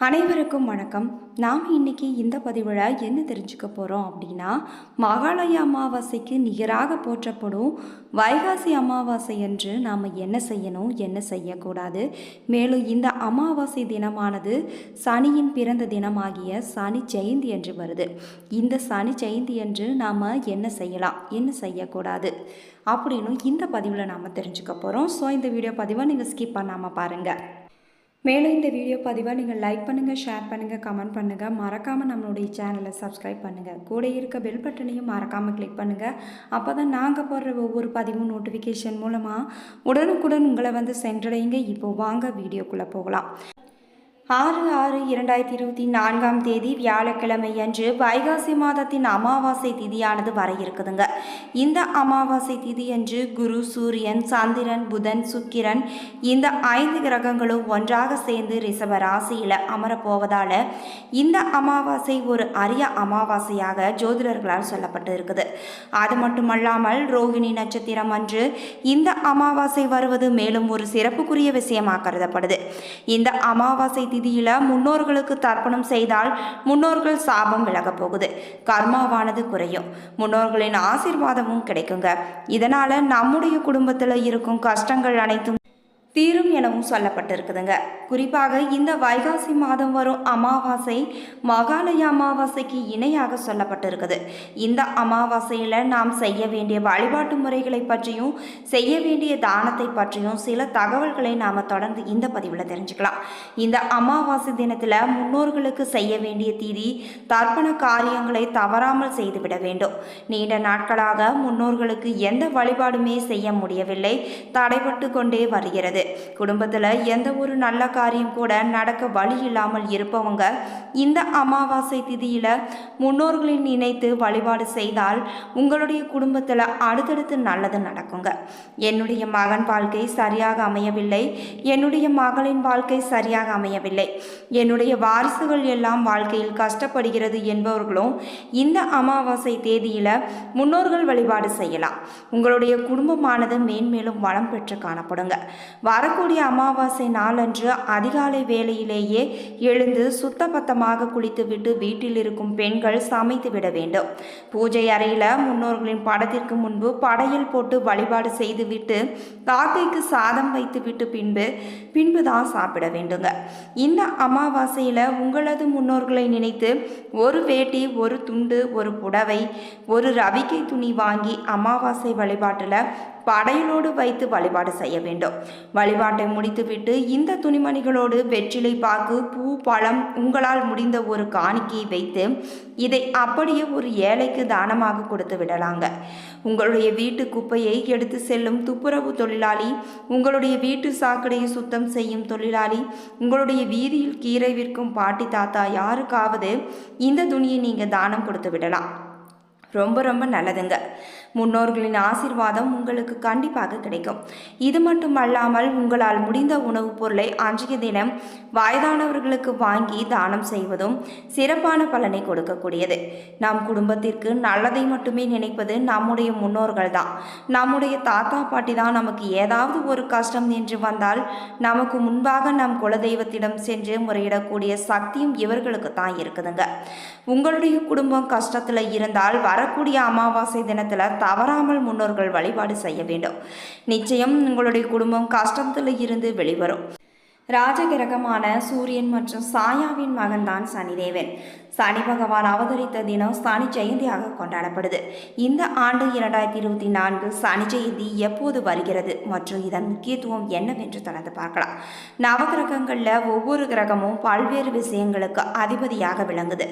அனைவருக்கும் வணக்கம். நாம் இன்னைக்கு இந்த பதிவில் என்ன தெரிஞ்சுக்க போகிறோம் அப்படின்னா மகாலய அமாவாசைக்கு நிகராக போற்றப்படும் வைகாசி அமாவாசை அன்று நாம் என்ன செய்யணும் என்ன செய்யக்கூடாது? மேலும் இந்த அமாவாசை தினமானது சனியின் பிறந்த தினமாகிய சனி ஜெயந்தி என்று வருது. இந்த சனி ஜெயந்தி என்று நாம் என்ன செய்யலாம் என்ன செய்யக்கூடாது அப்படின்னு இந்த பதிவில் நாம் தெரிஞ்சுக்க போகிறோம் ஸோ இந்த வீடியோ பதிவை நீங்கள் ஸ்கிப் பண்ணாமல் பாருங்கள் மேலும் இந்த வீடியோ பதிவை நீங்கள் லைக் பண்ணுங்கள் ஷேர் பண்ணுங்கள் கமெண்ட் பண்ணுங்கள் மறக்காமல் நம்மளுடைய சேனலை சப்ஸ்கிரைப் பண்ணுங்கள் கூட இருக்க பெல் பட்டனையும் மறக்காமல் கிளிக் பண்ணுங்கள் அப்போ தான் நாங்கள் போடுற ஒவ்வொரு பதிவும் நோட்டிஃபிகேஷன் மூலமாக உடனுக்குடன் உங்களை வந்து சென்றடையுங்க. இப்போ வாங்க வீடியோக்குள்ளே போகலாம். ஆறு ஆறு இரண்டாயிரத்தி இருபத்தி நான்காம் தேதி வியாழக்கிழமை அன்று வைகாசி மாதத்தின் அமாவாசை திதியானது வர இருக்குதுங்க. இந்த அமாவாசை திதி அன்று குரு சூரியன் சந்திரன் புதன் சுக்கிரன் இந்த ஐந்து கிரகங்களும் ஒன்றாக சேர்ந்து ரிஷப ராசியில் அமரப்போவதால் இந்த அமாவாசை ஒரு அரிய அமாவாசையாக ஜோதிடர்களால் சொல்லப்பட்டு இருக்குது. அது மட்டுமல்லாமல் ரோகிணி நட்சத்திரம் அன்று இந்த அமாவாசை வருவது மேலும் ஒரு சிறப்புக்குரிய விஷயமாக கருதப்படுது. இந்த அமாவாசை திதியில முன்னோர்களுக்கு தர்ப்பணம் செய்தால் முன்னோர்கள் சாபம் விலகப் போகுது. கர்மாவானது குறையும். முன்னோர்களின் ஆசீர்வாதமும் கிடைக்குங்க. இதனால நம்முடைய குடும்பத்தில் இருக்கும் கஷ்டங்கள் அனைத்தும் தீரும் எனவும் சொல்லப்பட்டிருக்குதுங்க. குறிப்பாக இந்த வைகாசி மாதம் வரும் அமாவாசை மகாலய அமாவாசைக்கு இணையாக சொல்லப்பட்டிருக்குது. இந்த அமாவாசையில் நாம் செய்ய வேண்டிய வழிபாட்டு முறைகளை பற்றியும் செய்ய வேண்டிய தானத்தை பற்றியும் சில தகவல்களை நாம் தொடர்ந்து இந்த பதிவில் தெரிஞ்சுக்கலாம். இந்த அமாவாசை தினத்தில் முன்னோர்களுக்கு செய்ய வேண்டிய தீதி தர்ப்பண காரியங்களை தவறாமல் செய்துவிட வேண்டும். நீண்ட நாட்களாக முன்னோர்களுக்கு எந்த வழிபாடுமே செய்ய முடியவில்லை. தடைபட்டு கொண்டே வருகிறது. குடும்பத்தில் எந்த ஒரு நல்ல காரியம் கூட நடக்க வழி இல்லாமல் இருப்பவங்க இந்த அமாவாசை திதியில் முன்னோர்களை நினைத்து வழிபாடு செய்தால் உங்களுடைய குடும்பத்தில் அடுத்தடுத்து நல்லது நடக்குங்க. என்னுடைய மகன் வாழ்க்கை சரியாக அமையவில்லை. என்னுடைய மகளின் வாழ்க்கை சரியாக அமையவில்லை. என்னுடைய வாரிசுகள் எல்லாம் வாழ்க்கையில் கஷ்டப்படுகிறது என்பவர்களும் இந்த அமாவாசை தேதியில் முன்னோர்கள் வழிபாடு செய்யலாம். உங்களுடைய குடும்பமானது மேன்மேலும் வளம் பெற்று காணப்படுங்க. வரக்கூடிய அமாவாசை நாளன்று அதிகாலை வேளையிலேயே எழுந்து சுத்தபத்தமாக குளித்துவிட்டு வீட்டில் இருக்கும் பெண்கள் சமைத்து விட வேண்டும். பூஜை அறையில் முன்னோர்களின் படத்திற்கு முன்பு படையல் போட்டு வழிபாடு செய்துவிட்டு காக்கைக்கு சாதம் வைத்துவிட்டு பின்பு பின்பு தான் சாப்பிட வேண்டுங்க. இந்த அமாவாசையில் உங்களது முன்னோர்களை நினைத்து ஒரு வேட்டி ஒரு துண்டு ஒரு புடவை ஒரு ரவிக்கை துணி வாங்கி அமாவாசை வழிபாட்டில் படையலோடு வைத்து வழிபாடு செய்ய வேண்டும். வழிபாட்டை முடித்துவிட்டு இந்த துணிமணிகளோடு வெற்றிலை பாக்கு பூ பழம் உங்களால் முடிந்த ஒரு காணிக்கையை வைத்து இதை அப்படியே ஒரு ஏழைக்கு தானமாக கொடுத்து விடலாங்க. உங்களுடைய வீட்டு குப்பையை எடுத்து செல்லும் துப்புரவு தொழிலாளி உங்களுடைய வீட்டு சாக்கடையை சுத்தம் செய்யும் தொழிலாளி உங்களுடைய வீதியில் கீரை விற்கும் பாட்டி தாத்தா யாருக்காவது இந்த துணியை நீங்கள் தானம் கொடுத்து விடலாம். ரொம்ப ரொம்ப நல்லதுங்க. முன்னோர்களின் ஆசிர்வாதம் உங்களுக்கு கண்டிப்பாக கிடைக்கும். இது மட்டும் அல்லாமல் உங்களால் முடிந்த உணவுப் பொருளை அன்றைய தினம் வயதானவர்களுக்கு வாங்கி தானம் செய்வதும் சிறப்பான பலனை கொடுக்கக்கூடியது. நம் குடும்பத்திற்கு நல்லதை மட்டுமே நினைப்பது நம்முடைய முன்னோர்கள் தான். நம்முடைய தாத்தா பாட்டி தான் நமக்கு ஏதாவது ஒரு கஷ்டம் என்று வந்தால் நமக்கு முன்பாக நம் குலதெய்வத்திடம் சென்று முறையிடக்கூடிய சக்தியும் இவர்களுக்கு தான் இருக்குதுங்க. உங்களுடைய குடும்பம் கஷ்டத்தில் இருந்தால் வரக்கூடிய அமாவாசை தினத்தில் தவறாமல் முன்னோர்கள் வழிபாடு செய்ய வேண்டும். நிச்சயம் உங்களுடைய குடும்பம் கஷ்டத்தில் இருந்து வெளிவரும். ராஜகிரகமான சூரியன் மற்றும் சாயாவின் மகன்தான் சனிதேவன். சனி பகவான் அவதரித்த தினம் சனி ஜெயந்தியாக கொண்டாடப்படுது. இந்த ஆண்டு இரண்டாயிரத்தி இருபத்தி நான்கு சனி ஜெயந்தி எப்போது வருகிறது? மற்றும் இதன் முக்கியத்துவம் என்னவென்று தொடர்ந்து பார்க்கலாம். நவகிரகங்களில் ஒவ்வொரு கிரகமும் பல்வேறு விஷயங்களுக்கு அதிபதியாக விளங்குது.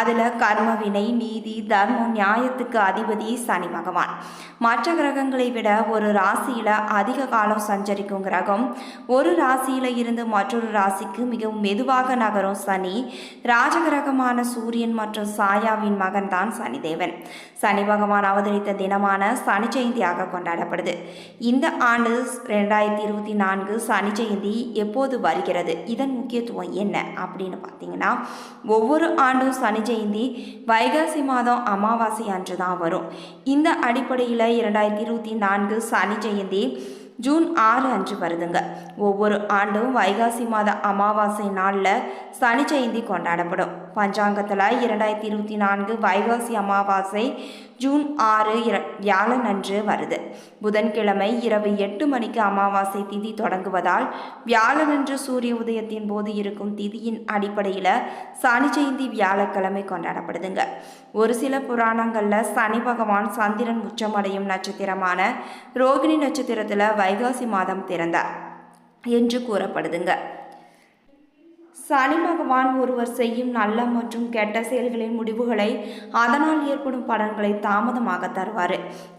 அதில் கர்ம வினை நீதி தர்மம் நியாயத்துக்கு அதிபதி சனி பகவான். மற்ற கிரகங்களை விட ஒரு ராசியில் அதிக காலம் சஞ்சரிக்கும் கிரகம் ஒரு ராசியில் இருந்து மற்றொரு ராசிக்கு மிகவும் மெதுவாக நகரும் சனி. ராஜகிரகமான சூரியன் மற்றும் சாயாவின் மகன் தான் சனிதேவன். சனி பகவான் அவதரித்த தினமான சனி ஜெயந்தியாக கொண்டாடப்படுது. இந்த ஆண்டு ரெண்டாயிரத்தி இருபத்தி நான்கு சனி ஜெயந்தி எப்போது வருகிறது? இதன் முக்கியத்துவம் என்ன? அப்படின்னு பார்த்தீங்கன்னா ஒவ்வொரு ஆண்டும் சனி ஜெயந்தி வைகாசி மாதம் அமாவாசை அன்று தான் வரும். இந்த அடிப்படையில் இரண்டாயிரத்தி இருபத்தி நான்கு சனி ஜெயந்தி ஜூன் ஆறு அன்று வருதுங்க. ஒவ்வொரு ஆண்டும் வைகாசி மாத அமாவாசை நாளில் சனி ஜெயந்தி கொண்டாடப்படும். பஞ்சாங்கத்தில் இரண்டாயிரத்தி இருபத்தி நான்கு வைகாசி அமாவாசை ஜூன் ஆறு இர வியாழன் அன்று வருது. புதன்கிழமை இரவு எட்டு மணிக்கு அமாவாசை திதி தொடங்குவதால் வியாழனன்று சூரிய உதயத்தின் போது இருக்கும் திதியின் அடிப்படையில் சனி ஜெயந்தி வியாழக்கிழமை கொண்டாடப்படுதுங்க. ஒரு சில புராணங்களில் சனி பகவான் சந்திரன் உச்சமடையும் நட்சத்திரமான ரோகிணி நட்சத்திரத்தில் வைகாசி மாதம் பிறந்தார் என்று கூறப்படுதுங்க. சனி பகவான் ஒருவர் செய்யும் நல்ல மற்றும் கெட்ட செயல்களின் முடிவுகளை அதனால் ஏற்படும் பலன்களை தாமதமாக தருவார்.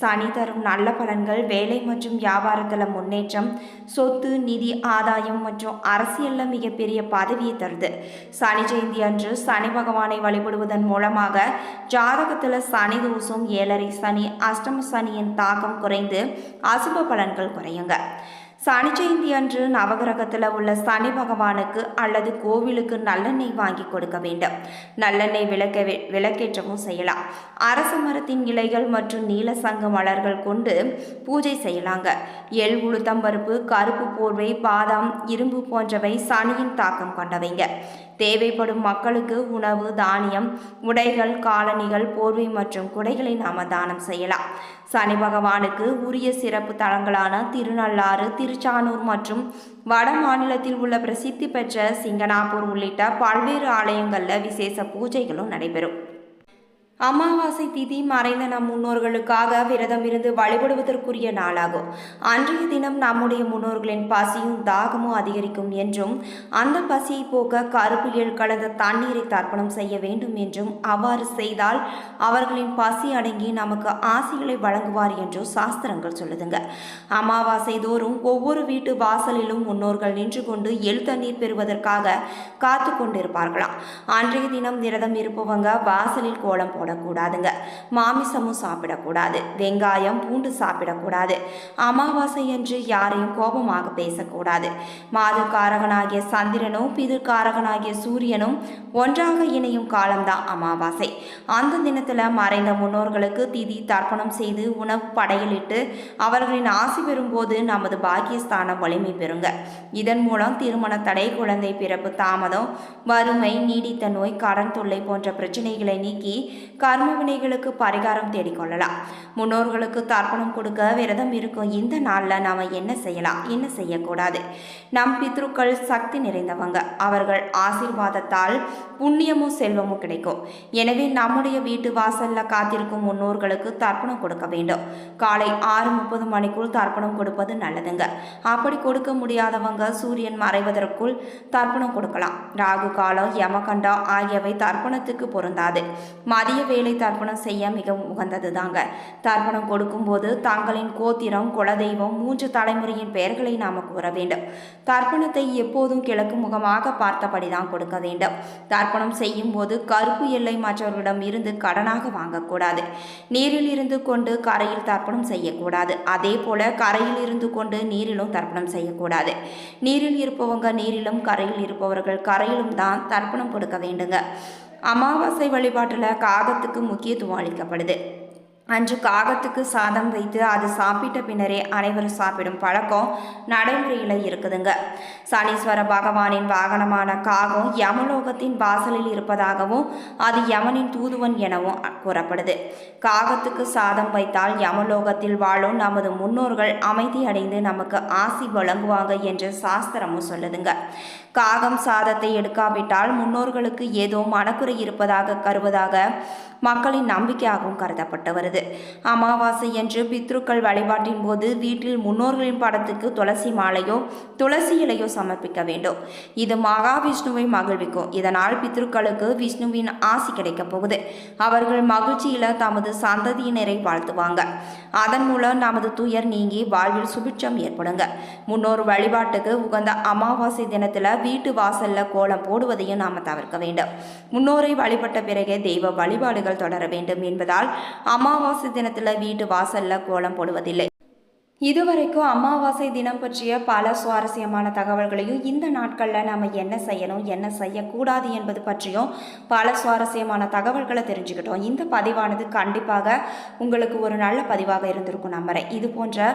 சனி தரும் நல்ல பலன்கள் வேலை மற்றும் வியாபாரத்தில் முன்னேற்றம் சொத்து நிதி ஆதாயம் மற்றும் அரசியலில் மிகப்பெரிய பதவியை தருது. சனி ஜெயந்தி அன்று சனி பகவானை வழிபடுவதன் மூலமாக ஜாதகத்தில் சனி தோஷம் ஏழரை சனி அஷ்டம சனியின் தாக்கம் குறைந்து அசுப பலன்கள் குறையுங்க. சனி ஜெயந்தி அன்று நவகிரகத்தில் உள்ள சனி பகவானுக்கு அல்லது கோவிலுக்கு நல்லெண்ணெய் வாங்கி கொடுக்க வேண்டும். நல்லெண்ணெய் விளக்க விளக்கேற்றவும் செய்யலாம். அரச மரத்தின் இலைகள் மற்றும் நீல சங்கு மலர்கள் கொண்டு பூஜை செய்யலாங்க. எள் உளுத்தம்பருப்பு கருப்பு போர்வை பாதாம் இரும்பு போன்றவை சனியின் தாக்கம் கொண்டவைங்க. தேவைப்படும் மக்களுக்கு உணவு தானியம் உடைகள் காலணிகள் போர்வை மற்றும் குடைகளை நாம தானம் செய்யலாம். சனி பகவானுக்கு உரிய சிறப்பு தலங்களான திருநள்ளாறு திருச்சானூர் மற்றும் வட மாநிலத்தில் உள்ள பிரசித்தி பெற்ற சிங்கனாப்பூர் உள்ளிட்ட பல்வேறு ஆலயங்களில் விசேஷ பூஜைகளும் நடைபெறும். அமாவாசை திதி மறைந்த நம் முன்னோர்களுக்காக விரதம் இருந்து வழிபடுவதற்குரிய நாளாகும். அன்றைய தினம் நம்முடைய முன்னோர்களின் பசியும் தாகமும் அதிகரிக்கும் என்றும் அந்த பசியை போக்க கருப்பில் கலந்த தண்ணீரை தர்ப்பணம் செய்ய வேண்டும் என்றும் அவ்வாறு செய்தால் அவர்களின் பசி அடங்கி நமக்கு ஆசைகளை வழங்குவார் என்றும் சாஸ்திரங்கள் சொல்லுதுங்க. அமாவாசை தோறும் ஒவ்வொரு வீட்டு வாசலிலும் முன்னோர்கள் நின்று கொண்டு எள் தண்ணீர் பெறுவதற்காக காத்து கொண்டிருப்பார்களாம். அன்றைய தினம் விரதம் இருப்பவங்க வாசலில் கோலம் போட போடக்கூடாதுங்க மாமிசமும் சாப்பிடக்கூடாது. வெங்காயம் பூண்டு சாப்பிடக்கூடாது. அமாவாசை என்று யாரையும் கோபமாக பேசக்கூடாது. மாதுக்காரகனாகிய சந்திரனும் பிதுக்காரகனாகிய சூரியனும் ஒன்றாக இணையும் காலம்தான் அமாவாசை. அந்த தினத்தில் மறைந்த முன்னோர்களுக்கு திதி தர்ப்பணம் செய்து உணவு படையலிட்டு அவர்களின் ஆசி பெறும்போது நமது பாக்கியஸ்தானம் வலிமை பெறுங்க. இதன் மூலம் திருமண தடை குழந்தை பிறப்பு தாமதம் வறுமை நீடித்த நோய் கடன் தொல்லை போன்ற பிரச்சனைகளை நீக்கி கர்ம வினைகளுக்கு பரிகாரம் தேடிக்கொள்ளலாம். முன்னோர்களுக்கு தர்ப்பணம் கொடுக்க விரதம் இருக்கும் இந்த நாளில் நாம் என்ன செய்யலாம்? என்ன செய்யக்கூடாது? நம் பித்ருக்கள் சக்தி நிறைந்தவங்க. அவர்கள் ஆசீர்வாதத்தால் புண்ணியமும் செல்வமும் கிடைக்கும். எனவே நம்முடைய வீட்டு வாசல்ல காத்திருக்கும் முன்னோர்களுக்கு தர்ப்பணம் கொடுக்க வேண்டும். காலை ஆறு முப்பது மணிக்குள் தர்ப்பணம் கொடுப்பது நல்லதுங்க. அப்படி கொடுக்க முடியாதவங்க சூரியன் மறைவதற்குள் தர்ப்பணம் கொடுக்கலாம். ராகு காலம் யமகண்டம் ஆகியவை தர்ப்பணத்துக்கு பொருந்தாது. மதிய வேலை தர்ப்பணம் செய்ய மிகவும் உகந்தது தாங்க தர்ப்பணம் கொடுக்கும்போது தங்களின் கோத்திரம் குலதெய்வம் மூன்று தலைமுறையின் பெயர்களை நாம் கூற வேண்டும். தர்ப்பணத்தை எப்போதும் கிழக்கு முகமாக பார்த்தபடி தான் கொடுக்க வேண்டும். தர்ப்பணம் செய்யும் போது கருப்பு எல்லை மற்றவர்களிடம் இருந்து கடனாக வாங்கக்கூடாது. நீரில் இருந்து கொண்டு கரையில் தர்ப்பணம் செய்யக்கூடாது. அதே போல கரையில் இருந்து கொண்டு நீரிலும் தர்ப்பணம் செய்யக்கூடாது. நீரில் இருப்பவங்க நீரிலும் கரையில் இருப்பவர்கள் கரையிலும் தான் தர்ப்பணம் கொடுக்க வேண்டுங்க. அமாவாசை வழிபாட்டில் காகத்துக்கு முக்கியத்துவம் அளிக்கப்படுது. அன்று காகத்துக்கு சாதம் வைத்து அது சாப்பிட்ட பின்னரே அனைவரும் சாப்பிடும் பழக்கம் நடைமுறையில் இருக்குதுங்க. சனீஸ்வர பகவானின் வாகனமான காகம் யமலோகத்தின் வாசலில் இருப்பதாகவும் அது யமனின் தூதுவன் எனவும் கூறப்படுது. காகத்துக்கு சாதம் வைத்தால் யமலோகத்தில் வாழும் நமது முன்னோர்கள் அமைதி அடைந்து நமக்கு ஆசி வழங்குவாங்க என்று சாஸ்திரமும் சொல்லுதுங்க. காகம் சாதத்தை எடுக்காவிட்டால் முன்னோர்களுக்கு ஏதோ மனக்குறை இருப்பதாக கருவதாக மக்களின் நம்பிக்கையாகவும் கருதப்பட்டு வருது. அமாவாசை என்று பித்ருக்கள் வழிபாட்டின் போது வீட்டில் முன்னோர்களின் படத்துக்கு துளசி மாலையோ துளசி இலையோ சமர்ப்பிக்க வேண்டும். இது மகாவிஷ்ணுவை மகிழ்விக்கும். இதனால் பித்ருக்களுக்கு விஷ்ணுவின் ஆசி கிடைக்கப் போகுது. அவர்கள் மகிழ்ச்சியில தமது சந்ததியினரை வாழ்த்துவாங்க. அதன் மூலம் நமது துயர் நீங்கி வாழ்வில் சுபிட்சம் ஏற்படுங்க. முன்னோர் வழிபாட்டுக்கு உகந்த அமாவாசை தினத்தில் வீட்டு வாசல்ல கோலம் போடுவதையும் நாம் தவிர்க்க வேண்டும். முன்னோரை வழிபட்ட பிறகே தெய்வ வழிபாடுகள் தொடர வேண்டும் என்பதால் அமாவாசை தினத்தில் வீட்டு வாசல்ல கோலம் போடுவதில்லை. இதுவரைக்கும் அமாவாசை தினம் பற்றிய பல சுவாரஸ்யமான தகவல்களையும் இந்த நாட்களில் நம்ம என்ன செய்யணும் என்ன செய்யக்கூடாது என்பது பற்றியும் பல சுவாரஸ்யமான தகவல்களை தெரிஞ்சுக்கிட்டோம். இந்த பதிவானது கண்டிப்பாக உங்களுக்கு ஒரு நல்ல பதிவாக இருந்திருக்கும் நம்புறேன். இது போன்ற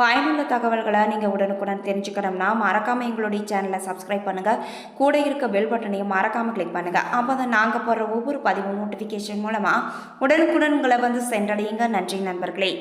பயனுள்ள தகவல்களை நீங்கள் உடனுக்குடன் தெரிஞ்சுக்கணும்னா மறக்காமல் எங்களுடைய சேனலை சப்ஸ்கிரைப் பண்ணுங்கள் கூட இருக்க பெல் பட்டனையும் மறக்காமல் கிளிக் பண்ணுங்கள் அப்போ தான் நாங்கள் போடுற ஒவ்வொரு பதிவும் நோட்டிஃபிகேஷன் மூலமாக உடனுக்குடன் உங்களை வந்து சென்றடையுங்க. நன்றி நண்பர்களே.